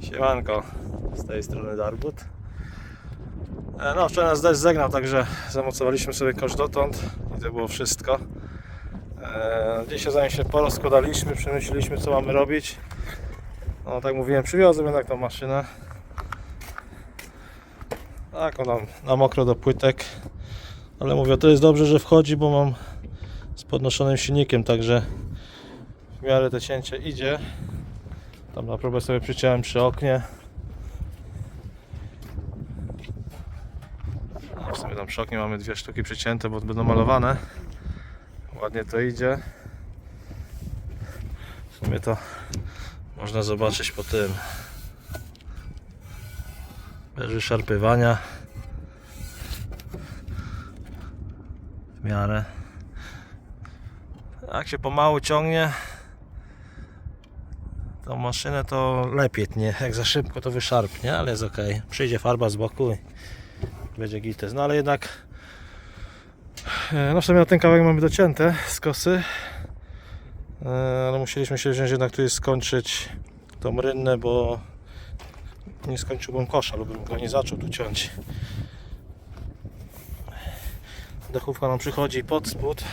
Siemanko, z tej strony Darbut. E, No, wczoraj nas deszcz zegnał, także zamocowaliśmy sobie kosz dotąd i to było wszystko. E, Dzisiaj zanim się porozkładaliśmy, przemyśleliśmy co mamy robić. No, tak mówiłem, przywiozłem jednak tą maszynę. Tak, ona na mokro do płytek. Ale mówię, to jest dobrze, że wchodzi, bo mam z podnoszonym silnikiem, także w miarę to cięcie idzie. Tam na próbę sobie przyciąłem przy oknie. W sumie tam przy oknie mamy dwie sztuki przycięte, bo będą malowane. Ładnie to idzie. W sumie to można zobaczyć po tym. Bez wyszarpywania. W miarę. Jak się pomału ciągnie, tą maszynę to lepiej tnie. Jak za szybko to wyszarpnie, ale jest ok. Przyjdzie farba z boku i będzie gites. No ale jednak e, no w ten kawałek mamy docięte z kosy. E, Ale musieliśmy się wziąć jednak tu skończyć tą rynnę, bo nie skończyłbym kosza lub bym go nie zaczął tu ciąć. Dachówka nam przychodzi pod spód.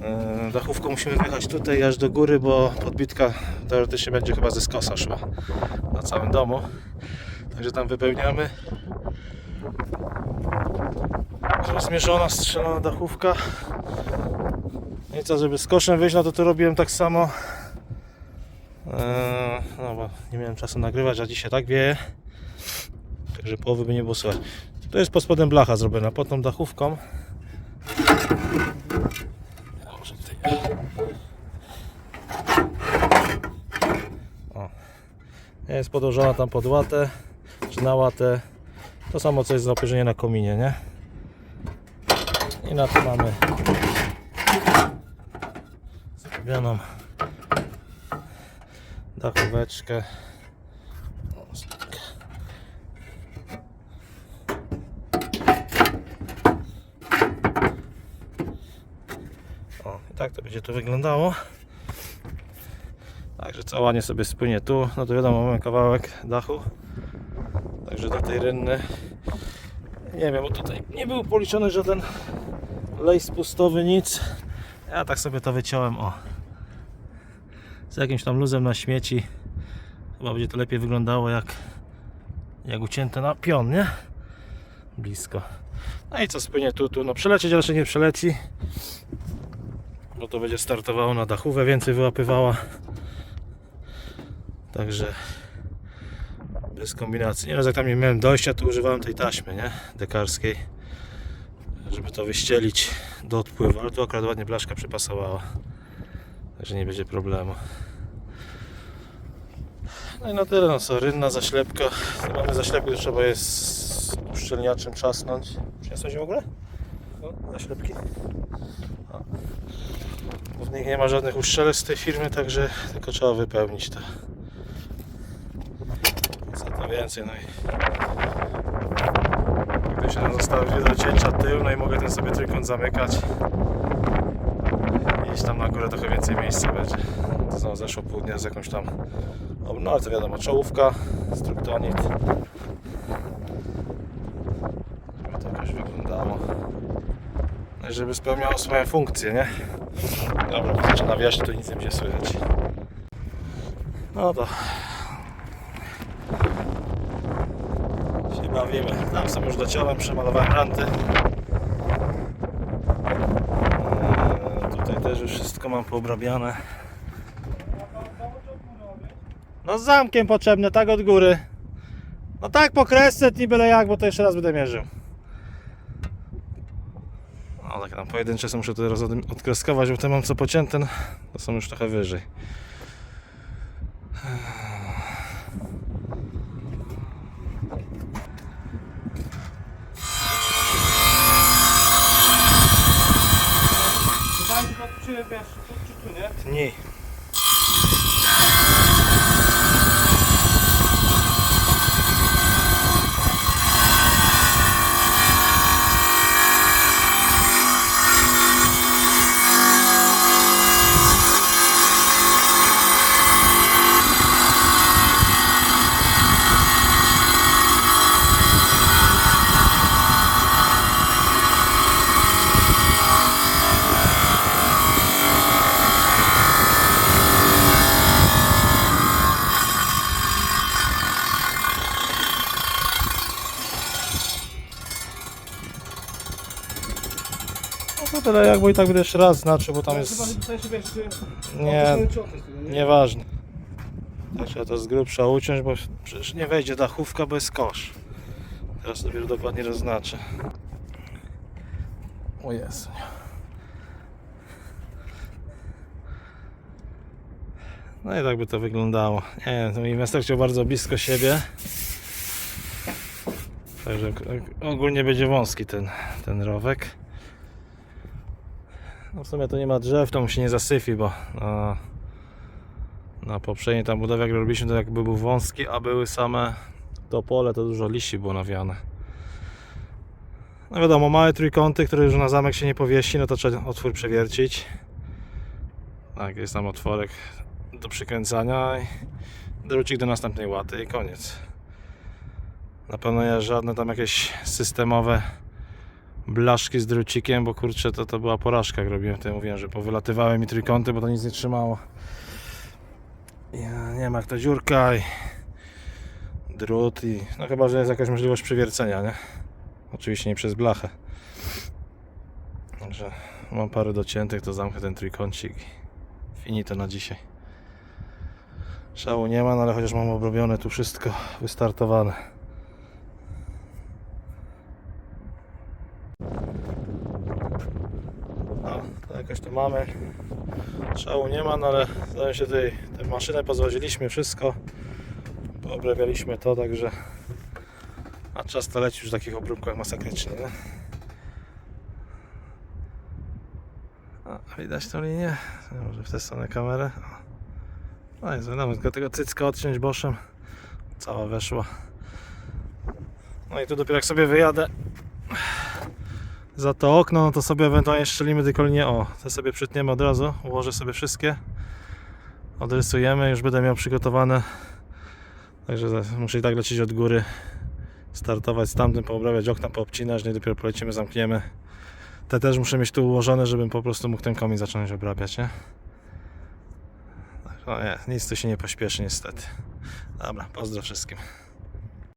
Yy, Dachówką musimy wjechać tutaj aż do góry, bo podbitka teoretycznie będzie chyba ze skosa szła na całym domu. Także tam wypełniamy. Zmierzona, strzelona dachówka. I co, żeby z koszem wyjść, no to to robiłem tak samo. Yy, No bo nie miałem czasu nagrywać, a dzisiaj tak wieje. Także połowy by nie było słychać. To jest pod spodem blacha zrobiona, pod tą dachówką. Może tutaj. O. Jest podłożona tam pod łatę, czy na łatę. To samo co jest za opierzenie na kominie, nie? I na to mamy zrobioną dachóweczkę. O, tak. I tak to będzie to wyglądało. Także co ładnie sobie spłynie tu, no to wiadomo, mamy kawałek dachu. Także do tej rynny. Nie wiem, bo tutaj nie był policzony żaden lej spustowy, nic. Ja tak sobie to wyciąłem, o. Z jakimś tam luzem na śmieci. Chyba będzie to lepiej wyglądało jak, jak ucięte na pion, nie? Blisko. No i co spłynie tu, tu. No przelecieć raczej nie przeleci. Bo to będzie startowało na dachówę, więcej wyłapywała. Także bez kombinacji. Nieraz jak tam nie miałem dojścia, to używałem tej taśmy, nie? Dekarskiej. Żeby to wyścielić do odpływu. Ale tu akurat ładnie blaszka przypasowała. Także nie będzie problemu. No i na tyle, no co, rynna, zaślepka. Tu mamy zaślepkę, to trzeba jest z uszczelniaczem trzasnąć. Przyniosłeś w ogóle? No, zaślepki. Nich nie ma żadnych uszczelek z tej firmy, także tylko trzeba wypełnić to. Co to więcej, no i gdy się nam zostały dwie do cięcia tył, no i mogę ten sobie trójkąt zamykać. Iść tam na górę trochę więcej miejsca będzie. To znowu zeszło pół dnia z jakąś tam no ale to wiadomo, czołówka, struktonit. Żeby to jakoś wyglądało. No i żeby spełniało swoją funkcję, nie? Dobra, zaczyna wiać, to nic nie będzie słychać. No to się bawimy. Tam sam już dociąłem, przemalowałem ranty. Eee, Tutaj też już wszystko mam poobrabiane. No z zamkiem potrzebne, tak od góry. No tak po kresce, nie byle jak, bo to jeszcze raz będę mierzył. No tak tam pojedyncze są, muszę tutaj raz od- odkreskować, bo te mam co pocięte, no, to są już trochę wyżej. Nie. Tyle jakby i tak będę jeszcze raz znaczył, bo tam Chyba, jest... Nie, to to nieważne. Trzeba to z grubsza uciąć, bo przecież nie wejdzie dachówka, bo jest kosz. Teraz dopiero dokładnie zaznaczę. O Jezu. No i tak by to wyglądało. Nie wiem, inwestor chciał bardzo blisko siebie. Także ogólnie będzie wąski ten, ten rowek. No w sumie to nie ma drzew, to mu się nie zasyfi, bo no, na poprzedniej tam budowie jak robiliśmy to jakby był wąski, a były same to pole, to dużo liści było nawiane. No wiadomo, małe trójkąty, które już na zamek się nie powiesi, no to trzeba otwór przewiercić. Tak, jest tam otworek do przykręcania i drucik do następnej łaty i koniec. Na pewno ja żadne tam jakieś systemowe blaszki z drucikiem, bo kurczę, to, to była porażka, jak robiłem to mówiłem, że powylatywały mi trójkąty, bo to nic nie trzymało. Ja, nie ma jak ta dziurka i drut i no chyba, że jest jakaś możliwość przewiercenia, nie? Oczywiście nie przez blachę. Także mam parę dociętych, to zamknę ten trójkącik i finito na dzisiaj. Szału nie ma, no ale chociaż mam obrobione tu wszystko, wystartowane. No, to jakoś to mamy. Szału nie ma, no ale zdaje się tutaj tę maszynę pozwoliliśmy wszystko. Poobrabialiśmy to, także a czas to leci już w takich obróbkach masakrycznie, nie? A, widać tą linię? Może w tę stronę kamerę. No jest, wiadomo, tylko tego cycka odciąć boszem. Cała weszła. No i tu dopiero jak sobie wyjadę za to okno, no to sobie ewentualnie szczelimy tylko linię. O, to sobie przytniemy od razu. Ułożę sobie wszystkie. Odrysujemy, już będę miał przygotowane. Także muszę i tak lecieć od góry. Startować z tamtym, poobrabiać okna, poobcinać, no i dopiero polecimy, zamkniemy. Te też muszę mieć tu ułożone, żebym po prostu mógł ten komin zacząć obrabiać, nie? No nie, nic tu się nie pośpieszy niestety. Dobra, pozdro wszystkim.